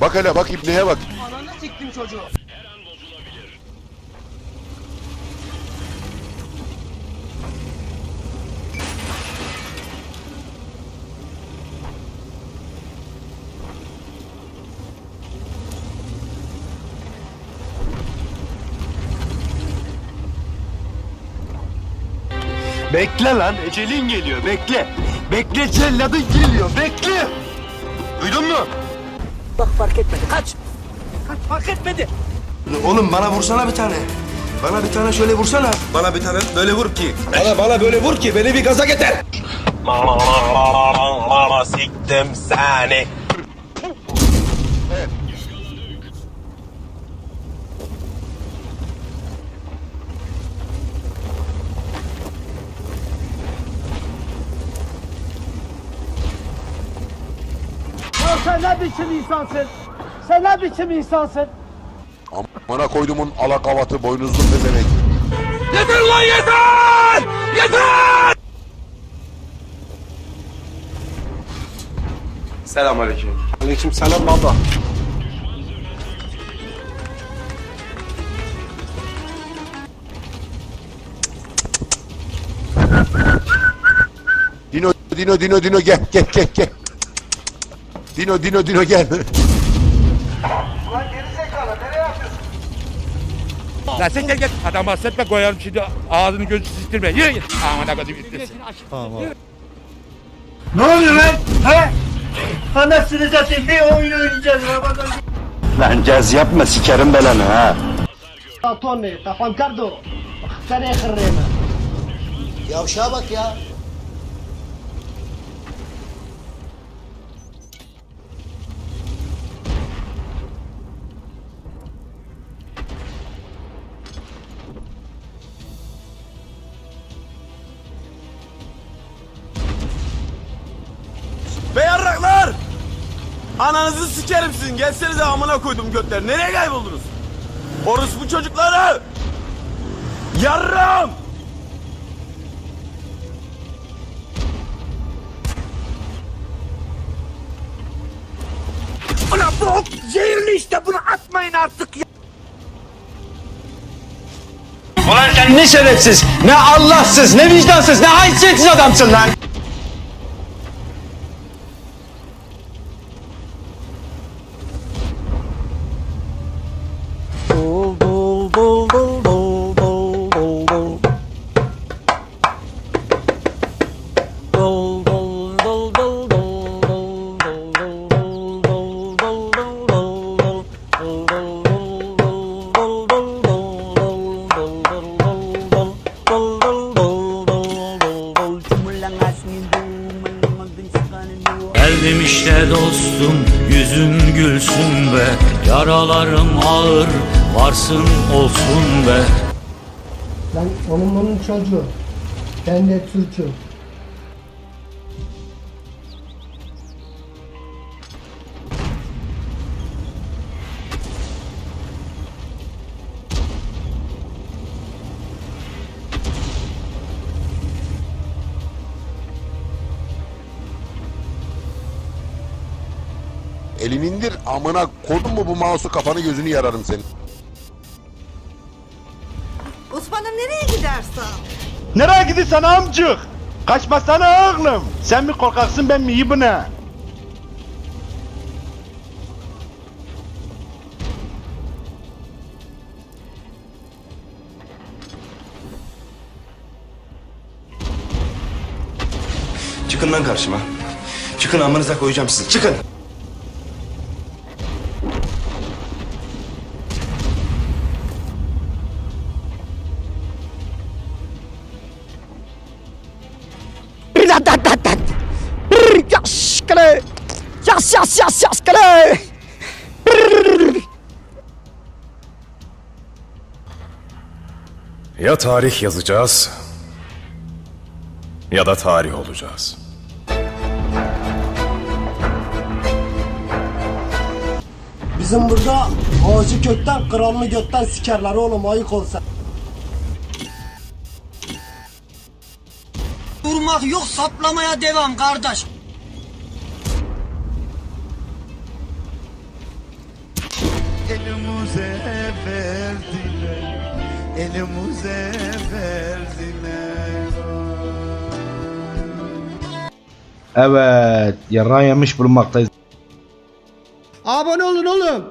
Bak hele bak ibneye bak. Ananı siktim çocuğu. Bekle lan ecelin geliyor bekle. Bekle celladın geliyor bekle. Duydun mu? Bak fark etmedi. Kaç. Kaç fark etmedi. Oğlum bana vursana bir tane. Bana bir tane şöyle vursana. Bana bir tane böyle vur ki. Bana bana böyle vur ki beni bir gaza getir. Siktim seni. Sen ne biçim insansın? Sen ne biçim insansın? Amına koydumun alakavatı boynuzlu pezevenk. Yeter lan yeter! Yeter! Selamünaleyküm. Aleyküm selam baba. Dino Dino Dino Dino gel gel gel gel. Dino Dino Dino gel. Lan sen gel gel. Adam bahsetme koyarım şimdi ağzını gözünü siktirme. Yürü git. Aman ne kadar bitmesin. Ne oluyor lan? He? Anasını satayım bir oyun oynayacağız Ramazan. Lan caz yapma sikerim belanı ha. Tony, ta Juan Cardo. Sen ekreme. Yavşağa bak ya. Ananızı sikerim sizin. Gelsenize amına koydum götler. Nereye kayboldunuz? Orospu çocukları! Yarram! Ulan bu ok zehirli işte bunu atmayın artık ya. Ulan sen ne şerefsiz, ne Allahsız, ne vicdansız, ne haysiyetsiz adamsın lan. Geldim işte dostum yüzün gülsün be Yaralarım ağır varsın olsun be Ben onun onun çocuğu. Ben de Türk'üm. Elini indir amına koydun mu bu mouse'u kafanı gözünü yararım senin. Osman'ım nereye gidersen? Nereye gidiyorsun amcık? Kaçmasana oğlum. Sen mi korkaksın ben mi iyi bu ne? Çıkın lan karşıma. Çıkın amınıza koyacağım sizi. Çıkın. Kale. Yas yas yas yas kale. Ya tarih yazacağız ya da tarih olacağız. Bizim burada ağacı kökten, kralını gökten sikerler oğlum ayık olsa. Durmak yok saplamaya devam kardeş. Elimize verdiler elimize verdiler Evet, yaran yemiş bulunmaktayız. Abone olun oğlum.